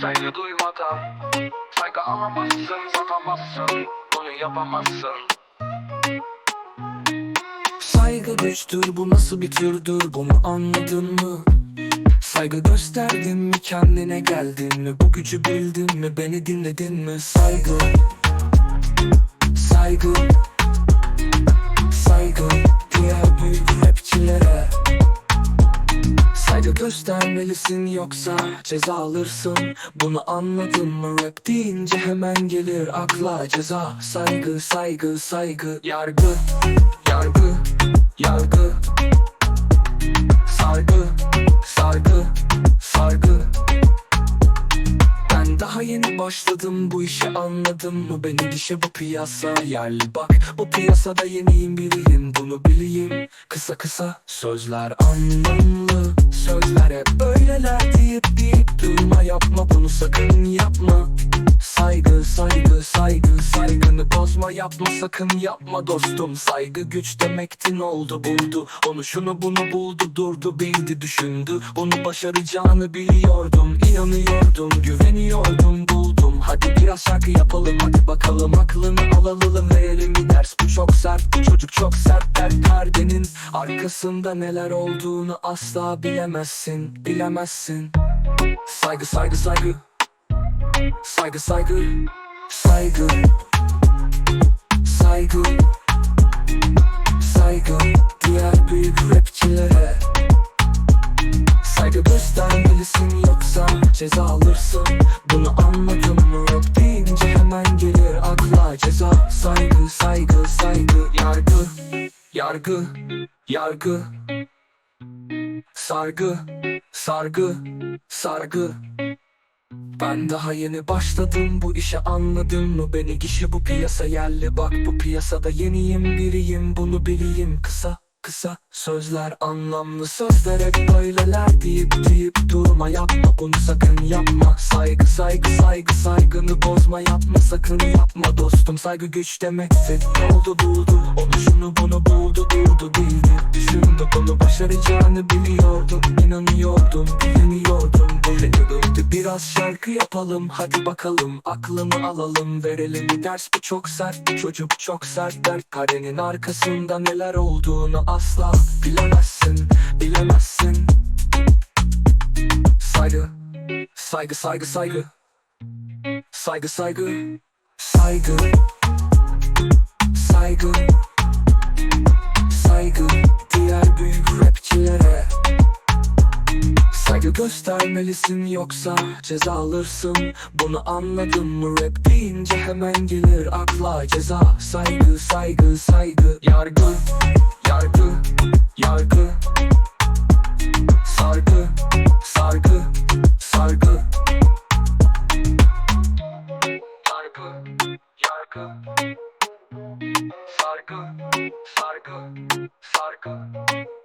Saygı duymadan Saygı alamazsın Satamazsın Bunu yapamazsın. Saygı güçtür bu nasıl bir türdür bunu anladın mı? Saygı gösterdin mi kendine geldin mi? Bu gücü bildin mi beni dinledin mi? Saygı Saygı Saygı göstermelisin yoksa ceza alırsın. Bunu anladın mı? Rap deyince hemen gelir akla ceza. Saygı saygı saygı yargı Yargı başladım bu işe anladın mı beni dişe bu piyasa. Yerli bak bu piyasada yeniyim biriyim bunu bileyim. Kısa kısa sözler anlamlı. Sözler hep böyleler deyip deyip durma yapma. Bunu sakın yapma Saygı saygı saygı. Saygını bozma yapma sakın yapma dostum. Saygı güç demekti ne oldu buldu. Onu şunu bunu buldu durdu bildi düşündü. Onu başaracağını biliyordum inanıyordum güveniyordum buldum. Hadi biraz şarkı yapalım hadi bakalım aklını alalım. Verelim bir ders Bu çok sert bu çocuk çok sert. Der perdenin Arkasında neler olduğunu asla bilemezsin bilemezsin. Saygı saygı saygı Saygı saygı Saygı Saygı Saygı. Diğer büyük rapçilere Saygı göstermelisin yoksa ceza alırsın. Bunu anladın mı? Rap deyince hemen gelir akla. Ceza Saygı saygı saygı. Yargı Yargı Yargı. Sargı Sargı Sargı ben daha yeni başladım bu işe anladın mı? Beni kişi bu piyasa yerli. Bak bu piyasada yeniyim biriyim. Bunu bileyim. Kısa kısa sözler anlamlı sözler hep böyleler deyip deyip durma yapma. Bunu sakın yapma. Saygı saygı saygı saygını bozma yapma. Sakın yapma dostum. Saygı güç demekti oldu buldu. Onu şunu bunu buldu durdu bildi Başında bunu başaracağını biliyordum inanıyordum bilmiyordum. Beğeniyordum biraz şarkı yapalım hadi bakalım. Aklını alalım verelim. Bir ders bu çok sert bu çocuk çok sert. Der Karenin arkasında neler olduğunu asla bilemezsin bilemezsin. Saygı saygı saygı saygı. Saygı saygı. Saygı. Saygı göstermelisin yoksa ceza alırsın. Bunu anladın mı? Rap deyince hemen gelir akla. Ceza Saygı saygı saygı. Yargı yargı yargı. Sargı sargı sargı. Yargı yargı. Sargı sargı sargı